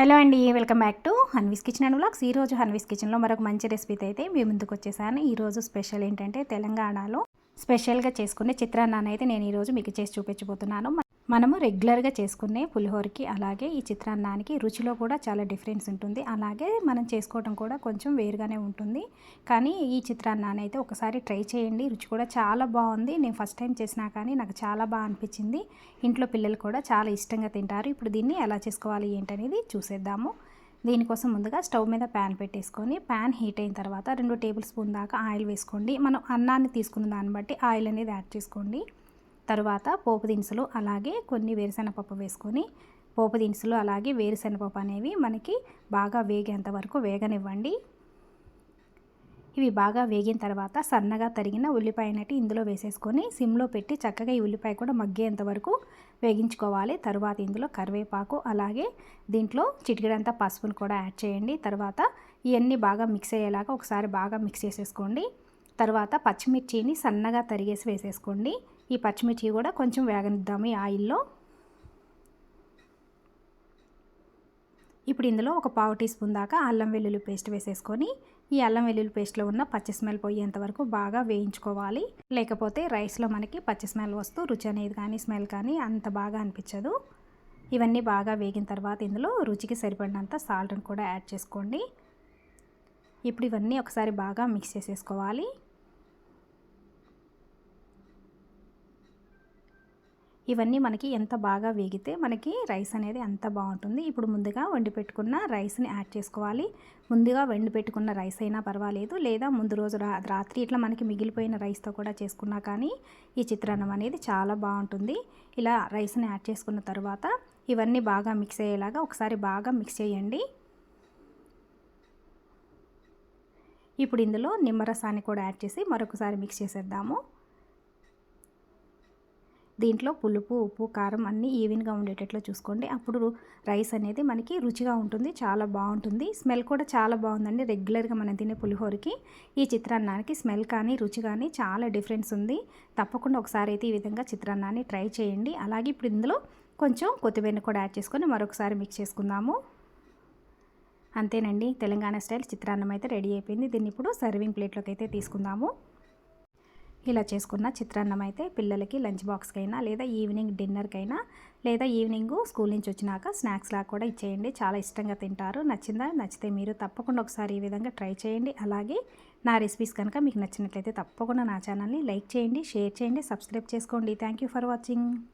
Hello అండి welcome back to Hanvi's kitchen and blogs ఈరోజు హన్వీస్ కిచెన్లో మరొక మంచి రెసిపీతో అయితే మీ ముందుకు వచ్చేసాను. ఈరోజు స్పెషల్ ఏంటంటే తెలంగాణలో స్పెషల్గా చేసుకునే చిత్రాన్నాన్ని అయితే నేను ఈరోజు మీకు చేసి చూపించబోతున్నాను. మనము రెగ్యులర్గా చేసుకునే పులిహోరకి అలాగే ఈ చిత్రాన్నానికి రుచిలో కూడా చాలా డిఫరెన్స్ ఉంటుంది. అలాగే మనం చేసుకోవడం కూడా కొంచెం వేరుగానే ఉంటుంది. కానీ ఈ చిత్రాన్నాన్ని అయితే ఒకసారి ట్రై చేయండి. రుచి కూడా చాలా బాగుంది. నేను ఫస్ట్ టైం చేసినా కానీ నాకు చాలా బాగా అనిపించింది. ఇంట్లో పిల్లలు కూడా చాలా ఇష్టంగా తింటారు. ఇప్పుడు దీన్ని ఎలా చేసుకోవాలి ఏంటనేది చూసేద్దాము. దీనికోసం ముందుగా స్టవ్ మీద ప్యాన్ పెట్టేసుకొని ప్యాన్ హీట్ అయిన తర్వాత రెండు టేబుల్ స్పూన్ దాకా ఆయిల్ వేసుకోండి. మనం అన్నాన్ని తీసుకున్న దాన్ని బట్టి ఆయిల్ అనేది యాడ్ చేసుకోండి. తరువాత పోపు దినుసులు అలాగే కొన్ని వేరుశెనగపప్పు వేసుకొని పోపు దినుసులు అలాగే వేరుశెనగపప్పు అనేవి మనకి బాగా వేగేంత వరకు వేగనివ్వండి. ఇవి బాగా వేగిన తర్వాత సన్నగా తరిగిన ఉల్లిపాయ అనేటి ఇందులో వేసేసుకొని సిమ్లో పెట్టి చక్కగా ఈ ఉల్లిపాయ కూడా మగ్గేంత వరకు వేగించుకోవాలి. తర్వాత ఇందులో కరివేపాకు అలాగే దీంట్లో చిటికెడంతా పసుపును కూడా యాడ్ చేయండి. తర్వాత ఇవన్నీ బాగా మిక్స్ అయ్యేలాగా ఒకసారి బాగా మిక్స్ చేసేసుకోండి. తర్వాత పచ్చిమిర్చిని సన్నగా తరిగేసి వేసేసుకోండి. ఈ పచ్చిమిర్చి కూడా కొంచెం వేగనిద్దాము ఈ ఆయిల్లో. ఇప్పుడు ఇందులో ఒక పావు టీ స్పూన్ దాకా అల్లం వెల్లుల్లి పేస్ట్ వేసేసుకొని ఈ అల్లం వెల్లుల్లి పేస్ట్లో ఉన్న పచ్చి స్మెల్ పోయేంత వరకు బాగా వేయించుకోవాలి. లేకపోతే రైస్లో మనకి పచ్చి స్మెల్ వస్తూ రుచి అనేది కానీ స్మెల్ కానీ అంత బాగా అనిపించదు. ఇవన్నీ బాగా వేగిన తర్వాత ఇందులో రుచికి సరిపడినంత సాల్ట్ని కూడా యాడ్ చేసుకోండి. ఇప్పుడు ఇవన్నీ ఒకసారి బాగా మిక్స్ చేసేసుకోవాలి. ఇవన్నీ మనకి ఎంత బాగా వేగితే మనకి రైస్ అనేది అంత బాగుంటుంది. ఇప్పుడు ముందుగా వండి పెట్టుకున్న రైస్ని యాడ్ చేసుకోవాలి. ముందుగా వండి పెట్టుకున్న రైస్ అయినా పర్వాలేదు. లేదా ముందు రోజు రాత్రి ఇట్లా మనకి మిగిలిపోయిన రైస్తో కూడా చేసుకున్నా కానీ ఈ చిత్రాన్నం అనేది చాలా బాగుంటుంది. ఇలా రైస్ని యాడ్ చేసుకున్న తర్వాత ఇవన్నీ బాగా మిక్స్ అయ్యేలాగా ఒకసారి బాగా మిక్స్ చేయండి. ఇప్పుడు ఇందులో నిమ్మరసాన్ని కూడా యాడ్ చేసి మరొకసారి మిక్స్ చేసేద్దాము. దీంట్లో పులుపు ఉప్పు కారం అన్నీ ఈవెన్గా ఉండేటట్లు చూసుకోండి. అప్పుడు రైస్ అనేది మనకి రుచిగా ఉంటుంది చాలా బాగుంటుంది. స్మెల్ కూడా చాలా బాగుందండి. రెగ్యులర్గా మనం తినే పులిహోరకి. ఈ చిత్రాన్నానికి స్మెల్ కానీ రుచి కానీ చాలా డిఫరెన్స్ ఉంది. తప్పకుండా ఒకసారి అయితే ఈ విధంగా చిత్రాన్నాన్ని ట్రై చేయండి. అలాగే ఇప్పుడు ఇందులో కొంచెం కొత్తిమీర కూడా యాడ్ చేసుకొని మరొకసారి మిక్స్ చేసుకుందాము. అంతేనండి. తెలంగాణ స్టైల్ చిత్రాన్నం అయితే రెడీ అయిపోయింది. దీన్ని ఇప్పుడు సర్వింగ్ ప్లేట్లోకి అయితే తీసుకుందాము. ఇలా చేసుకున్న చిత్రాన్నం అయితే పిల్లలకి లంచ్ బాక్స్కైనా లేదా ఈవినింగ్ డిన్నర్కైనా లేదా ఈవినింగ్ స్కూల్ నుంచి వచ్చినాక స్నాక్స్ లాగా కూడా ఇచ్చేయండి. చాలా ఇష్టంగా తింటారు. నచ్చిందా? నచ్చితే మీరు తప్పకుండా ఒకసారి ఈ విధంగా ట్రై చేయండి. అలాగే నా రెసిపీస్ కనుక మీకు నచ్చినట్లయితే తప్పకుండా నా ఛానల్ని లైక్ చేయండి షేర్ చేయండి సబ్స్క్రైబ్ చేసుకోండి. Thank for watching.